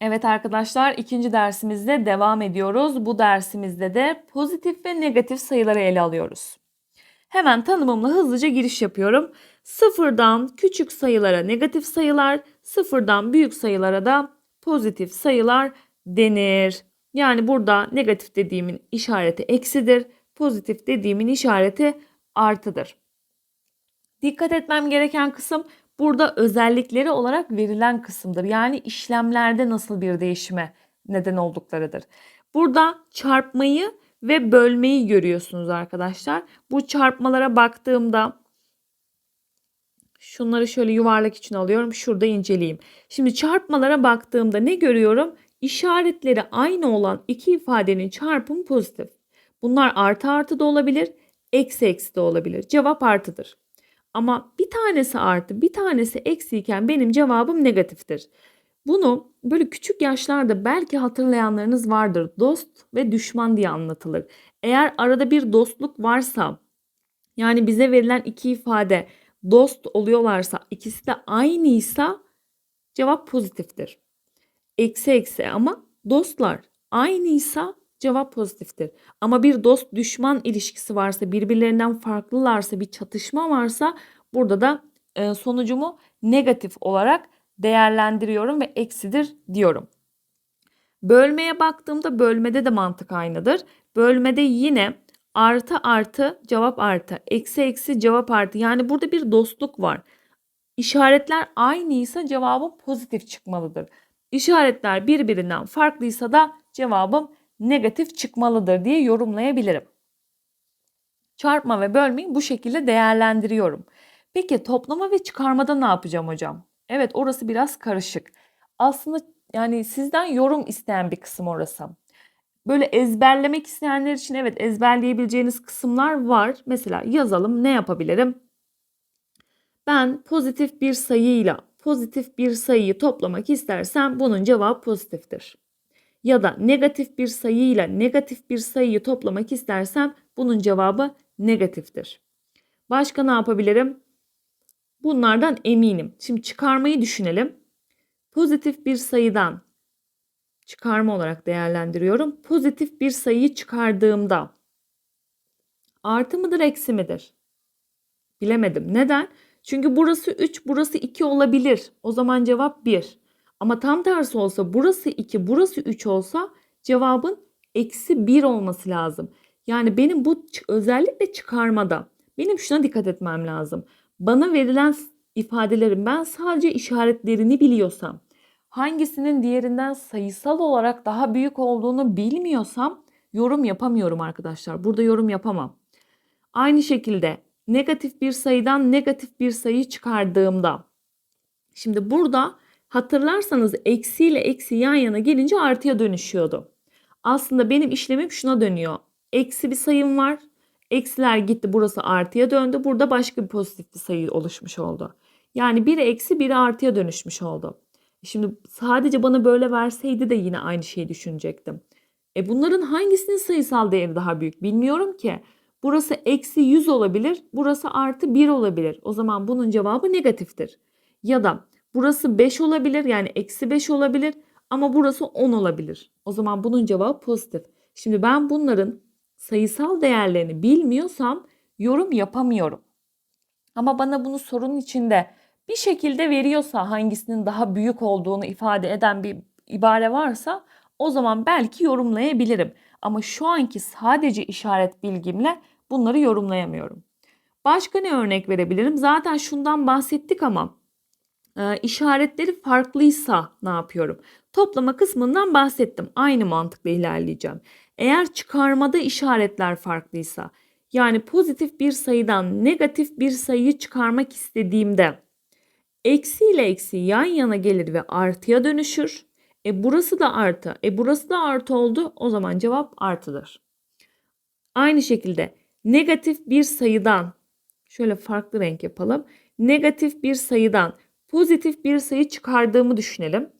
Evet arkadaşlar ikinci dersimizde devam ediyoruz. Bu dersimizde de pozitif ve negatif sayıları ele alıyoruz. Hemen tanımımla hızlıca giriş yapıyorum. Sıfırdan küçük sayılara negatif sayılar, sıfırdan büyük sayılara da pozitif sayılar denir. Yani burada negatif dediğimin işareti eksidir, pozitif dediğimin işareti artıdır. Dikkat etmem gereken kısım burada özellikleri olarak verilen kısımdır. Yani işlemlerde nasıl bir değişime neden olduklarıdır. Burada çarpmayı ve bölmeyi görüyorsunuz arkadaşlar. Bu çarpmalara baktığımda şunları şöyle yuvarlak için alıyorum. Şurada inceleyeyim. Şimdi çarpmalara baktığımda ne görüyorum? İşaretleri aynı olan iki ifadenin çarpımı pozitif. Bunlar artı artı da olabilir, eksi eksi de olabilir. Cevap artıdır. Ama bir tanesi artı, bir tanesi eksiyken benim cevabım negatiftir. Bunu böyle küçük yaşlarda belki hatırlayanlarınız vardır. Dost ve düşman diye anlatılır. Eğer arada bir dostluk varsa, yani bize verilen iki ifade dost oluyorlarsa, ikisi de aynıysa cevap pozitiftir. Eksi eksi ama dostlar aynıysa cevap pozitiftir. Ama bir dost düşman ilişkisi varsa, birbirlerinden farklılarsa, bir çatışma varsa burada da e, sonucumu negatif olarak değerlendiriyorum ve eksidir diyorum. Bölmeye baktığımda bölmede de mantık aynıdır. Bölmede yine artı artı cevap artı, eksi eksi cevap artı. Yani burada bir dostluk var. İşaretler aynıysa cevabım pozitif çıkmalıdır. İşaretler birbirinden farklıysa da cevabım negatif çıkmalıdır diye yorumlayabilirim. Çarpma ve bölmeyi bu şekilde değerlendiriyorum. Peki toplama ve çıkarmada ne yapacağım hocam? Evet orası biraz karışık. Aslında yani sizden yorum isteyen bir kısım orası. Böyle ezberlemek isteyenler için evet ezberleyebileceğiniz kısımlar var. Mesela yazalım ne yapabilirim? Ben pozitif bir sayıyla pozitif bir sayıyı toplamak istersem bunun cevabı pozitiftir. Ya da negatif bir sayıyla negatif bir sayıyı toplamak istersem bunun cevabı negatiftir. Başka ne yapabilirim? Bunlardan eminim. Şimdi çıkarmayı düşünelim. Pozitif bir sayıdan çıkarma olarak değerlendiriyorum. Pozitif bir sayıyı çıkardığımda artı mıdır eksi midir? Bilemedim. Neden? Çünkü burası 3, burası 2 olabilir. O zaman cevap 1. Ama tam tersi olsa burası 2, burası 3 olsa cevabın eksi 1 olması lazım. Yani benim bu özellikle çıkarmada benim şuna dikkat etmem lazım. Bana verilen ifadelerin ben sadece işaretlerini biliyorsam, hangisinin diğerinden sayısal olarak daha büyük olduğunu bilmiyorsam yorum yapamıyorum arkadaşlar. Burada yorum yapamam. Aynı şekilde negatif bir sayıdan negatif bir sayı çıkardığımda şimdi burada hatırlarsanız eksi ile eksi yan yana gelince artıya dönüşüyordu. Aslında benim işlemim şuna dönüyor. Eksi bir sayım var. Eksiler gitti burası artıya döndü. Burada başka bir pozitif bir sayı oluşmuş oldu. Yani biri eksi biri artıya dönüşmüş oldu. Şimdi sadece bana böyle verseydi de yine aynı şeyi düşünecektim. E bunların hangisinin sayısal değeri daha büyük bilmiyorum ki. Burası eksi 100 olabilir. Burası artı 1 olabilir. O zaman bunun cevabı negatiftir. Ya da burası 5 olabilir yani eksi 5 olabilir ama burası 10 olabilir. O zaman bunun cevabı pozitif. Şimdi ben bunların sayısal değerlerini bilmiyorsam yorum yapamıyorum. Ama bana bunu sorunun içinde bir şekilde veriyorsa hangisinin daha büyük olduğunu ifade eden bir ibare varsa o zaman belki yorumlayabilirim. Ama şu anki sadece işaret bilgimle bunları yorumlayamıyorum. Başka ne örnek verebilirim? Zaten şundan bahsettik ama e, işaretleri farklıysa ne yapıyorum? Toplama kısmından bahsettim. Aynı mantıkla ilerleyeceğim. Eğer çıkarmada işaretler farklıysa yani pozitif bir sayıdan negatif bir sayıyı çıkarmak istediğimde eksi ile eksi yan yana gelir ve artıya dönüşür. E burası da artı. E burası da artı oldu. O zaman cevap artıdır. Aynı şekilde negatif bir sayıdan şöyle farklı renk yapalım. Negatif bir sayıdan pozitif bir sayı çıkardığımı düşünelim.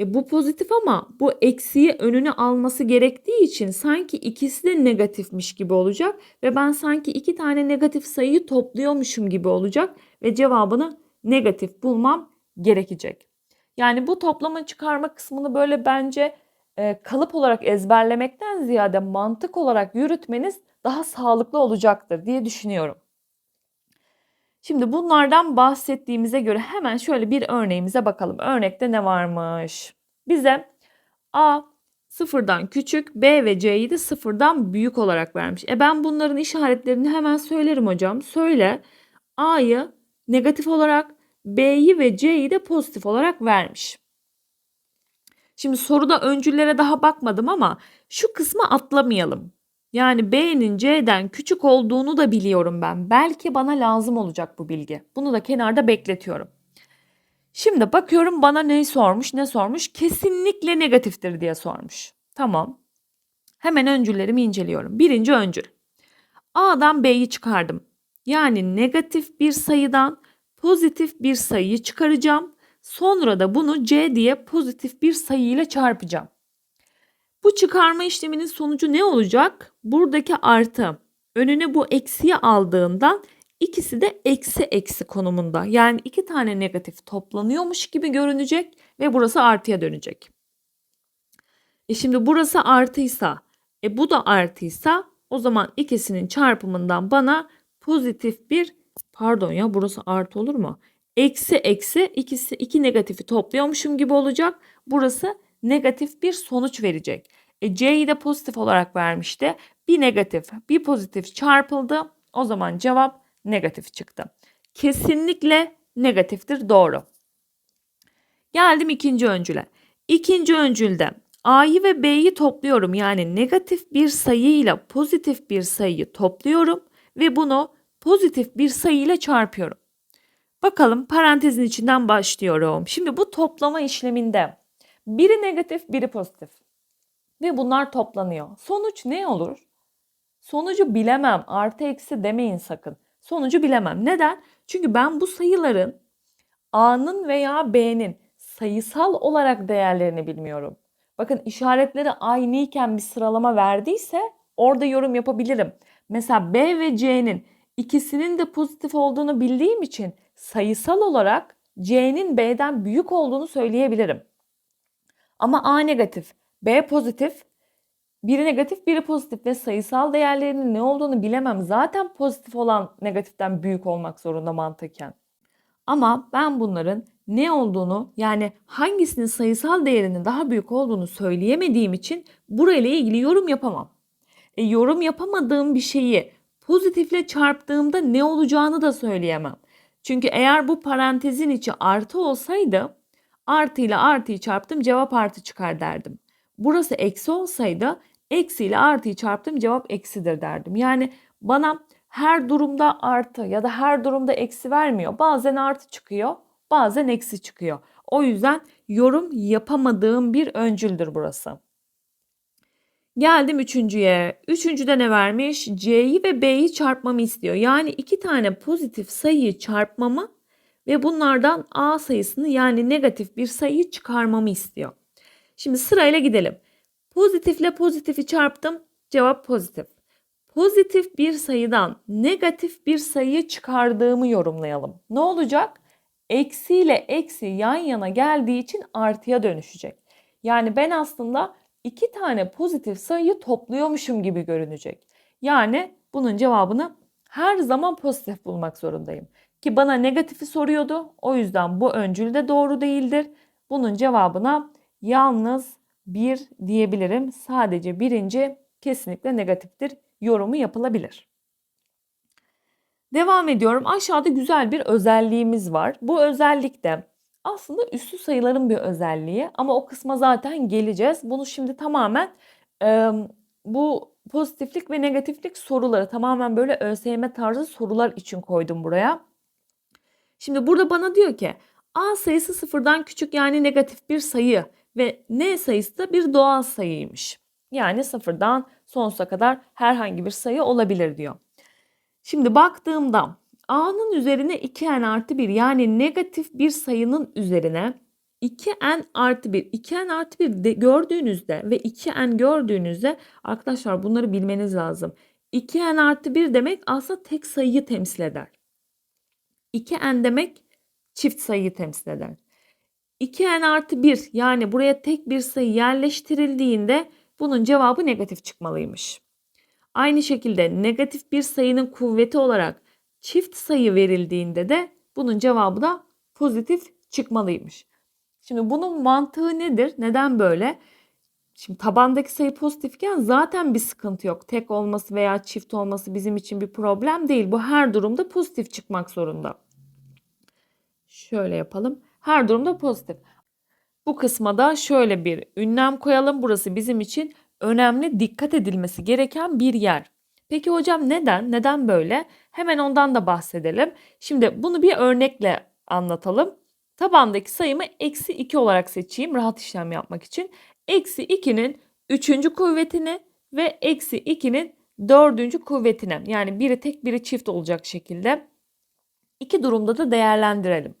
E bu pozitif ama bu eksiği önüne alması gerektiği için sanki ikisi de negatifmiş gibi olacak ve ben sanki iki tane negatif sayıyı topluyormuşum gibi olacak ve cevabını negatif bulmam gerekecek. Yani bu toplama çıkarma kısmını böyle bence e, kalıp olarak ezberlemekten ziyade mantık olarak yürütmeniz daha sağlıklı olacaktır diye düşünüyorum. Şimdi bunlardan bahsettiğimize göre hemen şöyle bir örneğimize bakalım. Örnekte ne varmış? Bize A sıfırdan küçük, B ve C'yi de sıfırdan büyük olarak vermiş. E ben bunların işaretlerini hemen söylerim hocam. Söyle. A'yı negatif olarak, B'yi ve C'yi de pozitif olarak vermiş. Şimdi soruda öncüllere daha bakmadım ama şu kısmı atlamayalım. Yani B'nin C'den küçük olduğunu da biliyorum ben. Belki bana lazım olacak bu bilgi. Bunu da kenarda bekletiyorum. Şimdi bakıyorum bana ne sormuş, ne sormuş? Kesinlikle negatiftir diye sormuş. Tamam. Hemen öncüllerimi inceliyorum. Birinci öncül. A'dan B'yi çıkardım. Yani negatif bir sayıdan pozitif bir sayıyı çıkaracağım. Sonra da bunu C diye pozitif bir sayı ile çarpacağım. Bu çıkarma işleminin sonucu ne olacak? Buradaki artı önüne bu eksiyi aldığından ikisi de eksi eksi konumunda. Yani iki tane negatif toplanıyormuş gibi görünecek ve burası artıya dönecek. E şimdi burası artıysa, e bu da artıysa o zaman ikisinin çarpımından bana pozitif bir pardon ya burası artı olur mu? Eksi eksi ikisi iki negatifi topluyormuşum gibi olacak. Burası negatif bir sonuç verecek. E, C'yi de pozitif olarak vermişti. Bir negatif bir pozitif çarpıldı. O zaman cevap negatif çıktı. Kesinlikle negatiftir doğru. Geldim ikinci öncüle. İkinci öncülde A'yı ve B'yi topluyorum. Yani negatif bir sayıyla pozitif bir sayıyı topluyorum ve bunu pozitif bir sayı ile çarpıyorum. Bakalım parantezin içinden başlıyorum. Şimdi bu toplama işleminde biri negatif, biri pozitif. Ve bunlar toplanıyor. Sonuç ne olur? Sonucu bilemem. Artı eksi demeyin sakın. Sonucu bilemem. Neden? Çünkü ben bu sayıların A'nın veya B'nin sayısal olarak değerlerini bilmiyorum. Bakın işaretleri aynıyken bir sıralama verdiyse orada yorum yapabilirim. Mesela B ve C'nin ikisinin de pozitif olduğunu bildiğim için sayısal olarak C'nin B'den büyük olduğunu söyleyebilirim. Ama A negatif, B pozitif, biri negatif, biri pozitif ve sayısal değerlerinin ne olduğunu bilemem. Zaten pozitif olan negatiften büyük olmak zorunda mantıken. Ama ben bunların ne olduğunu yani hangisinin sayısal değerinin daha büyük olduğunu söyleyemediğim için burayla ilgili yorum yapamam. E, yorum yapamadığım bir şeyi pozitifle çarptığımda ne olacağını da söyleyemem. Çünkü eğer bu parantezin içi artı olsaydı artı ile artıyı çarptım cevap artı çıkar derdim. Burası eksi olsaydı eksi ile artıyı çarptım cevap eksidir derdim. Yani bana her durumda artı ya da her durumda eksi vermiyor. Bazen artı çıkıyor, bazen eksi çıkıyor. O yüzden yorum yapamadığım bir öncüldür burası. Geldim üçüncüye. Üçüncüde ne vermiş? C'yi ve B'yi çarpmamı istiyor. Yani iki tane pozitif sayıyı çarpmamı ve bunlardan A sayısını yani negatif bir sayıyı çıkarmamı istiyor. Şimdi sırayla gidelim. Pozitifle pozitifi çarptım. Cevap pozitif. Pozitif bir sayıdan negatif bir sayıyı çıkardığımı yorumlayalım. Ne olacak? Eksi ile eksi yan yana geldiği için artıya dönüşecek. Yani ben aslında iki tane pozitif sayıyı topluyormuşum gibi görünecek. Yani bunun cevabını her zaman pozitif bulmak zorundayım. Ki bana negatifi soruyordu. O yüzden bu öncül de doğru değildir. Bunun cevabına yalnız bir diyebilirim. Sadece birinci kesinlikle negatiftir. Yorumu yapılabilir. Devam ediyorum. Aşağıda güzel bir özelliğimiz var. Bu özellik de aslında üslü sayıların bir özelliği ama o kısma zaten geleceğiz. Bunu şimdi tamamen e, bu pozitiflik ve negatiflik soruları tamamen böyle ÖSYM tarzı sorular için koydum buraya. Şimdi burada bana diyor ki A sayısı sıfırdan küçük yani negatif bir sayı ve N sayısı da bir doğal sayıymış. Yani sıfırdan sonsuza kadar herhangi bir sayı olabilir diyor. Şimdi baktığımda A'nın üzerine 2n artı 1 yani negatif bir sayının üzerine 2n artı 1, 2n artı 1 de gördüğünüzde ve 2n gördüğünüzde arkadaşlar bunları bilmeniz lazım. 2n artı 1 demek aslında tek sayıyı temsil eder. 2n demek çift sayıyı temsil eder. 2n artı 1 yani buraya tek bir sayı yerleştirildiğinde bunun cevabı negatif çıkmalıymış. Aynı şekilde negatif bir sayının kuvveti olarak çift sayı verildiğinde de bunun cevabı da pozitif çıkmalıymış. Şimdi bunun mantığı nedir? Neden böyle? Şimdi tabandaki sayı pozitifken zaten bir sıkıntı yok. Tek olması veya çift olması bizim için bir problem değil. Bu her durumda pozitif çıkmak zorunda. Şöyle yapalım. Her durumda pozitif. Bu kısma da şöyle bir ünlem koyalım. Burası bizim için önemli, dikkat edilmesi gereken bir yer. Peki hocam neden? Neden böyle? Hemen ondan da bahsedelim. Şimdi bunu bir örnekle anlatalım. Tabandaki sayımı eksi 2 olarak seçeyim rahat işlem yapmak için. Eksi 2'nin 3. kuvvetini ve eksi 2'nin 4. kuvvetini yani biri tek biri çift olacak şekilde iki durumda da değerlendirelim.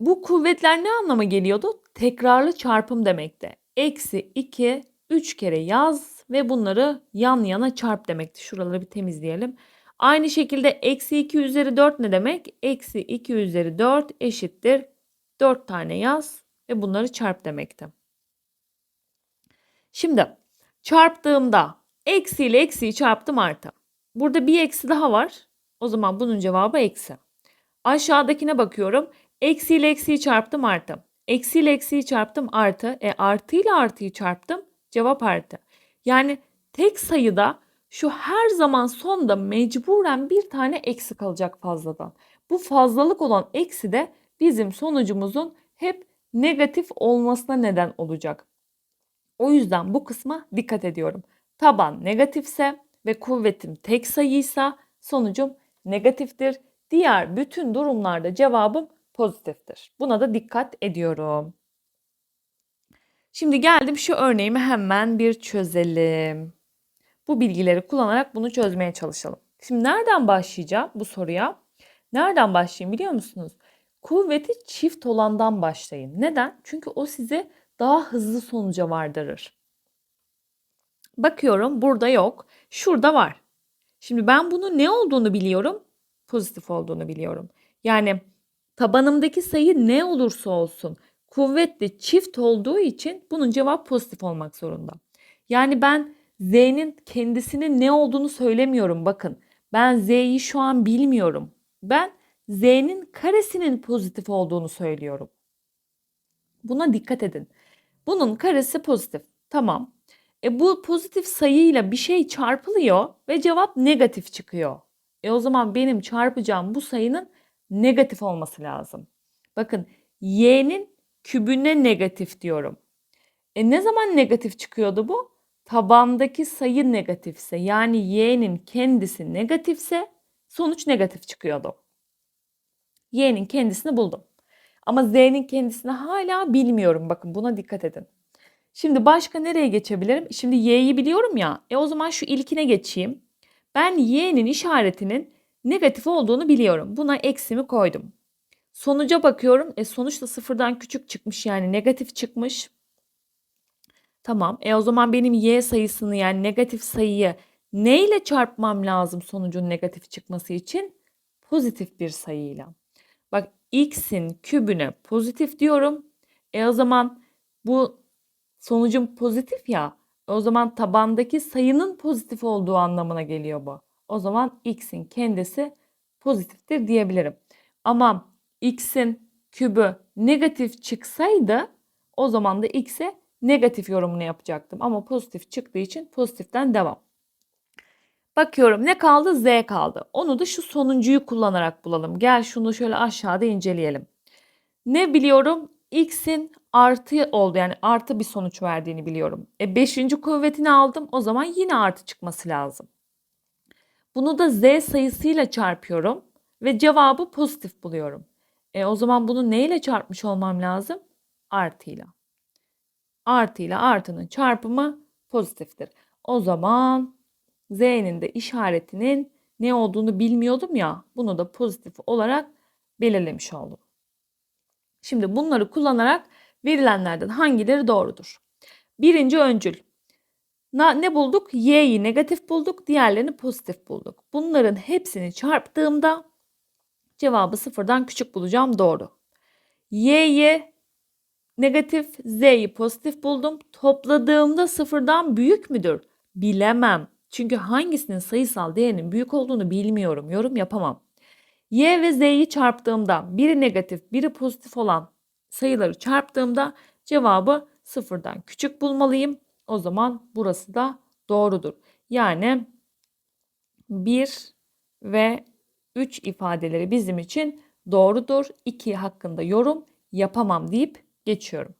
Bu kuvvetler ne anlama geliyordu? Tekrarlı çarpım demekti. Eksi 2 3 kere yaz ve bunları yan yana çarp demekti. Şuraları bir temizleyelim. Aynı şekilde eksi 2 üzeri 4 ne demek? Eksi 2 üzeri 4 eşittir 4 tane yaz ve bunları çarp demekti. Şimdi çarptığımda eksi ile eksiyi çarptım artı. Burada bir eksi daha var. O zaman bunun cevabı eksi. Aşağıdakine bakıyorum. Eksi ile eksiyi çarptım artı. Eksi ile eksiyi çarptım artı. E artı ile artıyı çarptım. Cevap artı. Yani tek sayıda şu her zaman sonda mecburen bir tane eksi kalacak fazladan. Bu fazlalık olan eksi de bizim sonucumuzun hep negatif olmasına neden olacak. O yüzden bu kısma dikkat ediyorum. Taban negatifse ve kuvvetim tek sayıysa sonucum negatiftir. Diğer bütün durumlarda cevabım pozitiftir. Buna da dikkat ediyorum. Şimdi geldim şu örneğimi hemen bir çözelim. Bu bilgileri kullanarak bunu çözmeye çalışalım. Şimdi nereden başlayacağım bu soruya? Nereden başlayayım biliyor musunuz? Kuvveti çift olandan başlayın. Neden? Çünkü o sizi daha hızlı sonuca vardırır. Bakıyorum burada yok. Şurada var. Şimdi ben bunun ne olduğunu biliyorum. Pozitif olduğunu biliyorum. Yani tabanımdaki sayı ne olursa olsun kuvvetli çift olduğu için bunun cevap pozitif olmak zorunda. Yani ben z'nin kendisinin ne olduğunu söylemiyorum bakın. Ben z'yi şu an bilmiyorum. Ben z'nin karesinin pozitif olduğunu söylüyorum. Buna dikkat edin. Bunun karesi pozitif. Tamam. E bu pozitif sayıyla bir şey çarpılıyor ve cevap negatif çıkıyor. E o zaman benim çarpacağım bu sayının negatif olması lazım. Bakın y'nin kübüne negatif diyorum. E ne zaman negatif çıkıyordu bu? Tabandaki sayı negatifse yani y'nin kendisi negatifse sonuç negatif çıkıyordu. y'nin kendisini buldum. Ama z'nin kendisini hala bilmiyorum. Bakın buna dikkat edin. Şimdi başka nereye geçebilirim? Şimdi y'yi biliyorum ya. E o zaman şu ilkine geçeyim. Ben y'nin işaretinin negatif olduğunu biliyorum. Buna eksimi koydum. Sonuca bakıyorum. E sonuç da sıfırdan küçük çıkmış yani negatif çıkmış. Tamam. E o zaman benim y sayısını yani negatif sayıyı ne ile çarpmam lazım sonucun negatif çıkması için? Pozitif bir sayıyla. Bak x'in kübüne pozitif diyorum. E o zaman bu sonucum pozitif ya. O zaman tabandaki sayının pozitif olduğu anlamına geliyor bu. O zaman x'in kendisi pozitiftir diyebilirim. Ama x'in kübü negatif çıksaydı o zaman da x'e negatif yorumunu yapacaktım. Ama pozitif çıktığı için pozitiften devam. Bakıyorum ne kaldı? Z kaldı. Onu da şu sonuncuyu kullanarak bulalım. Gel şunu şöyle aşağıda inceleyelim. Ne biliyorum? X'in artı oldu yani artı bir sonuç verdiğini biliyorum. E beşinci kuvvetini aldım o zaman yine artı çıkması lazım. Bunu da Z sayısıyla çarpıyorum ve cevabı pozitif buluyorum. E o zaman bunu neyle çarpmış olmam lazım? Artıyla. Artıyla artının çarpımı pozitiftir. O zaman Z'nin de işaretinin ne olduğunu bilmiyordum ya. Bunu da pozitif olarak belirlemiş oldum. Şimdi bunları kullanarak verilenlerden hangileri doğrudur? Birinci öncül. Ne bulduk? Y'yi negatif bulduk, diğerlerini pozitif bulduk. Bunların hepsini çarptığımda cevabı sıfırdan küçük bulacağım doğru. Y'yi Negatif z'yi pozitif buldum. Topladığımda sıfırdan büyük müdür? Bilemem. Çünkü hangisinin sayısal değerinin büyük olduğunu bilmiyorum. Yorum yapamam. Y ve z'yi çarptığımda biri negatif biri pozitif olan sayıları çarptığımda cevabı sıfırdan küçük bulmalıyım. O zaman burası da doğrudur. Yani 1 ve 3 ifadeleri bizim için doğrudur. 2 hakkında yorum yapamam deyip geçiyorum.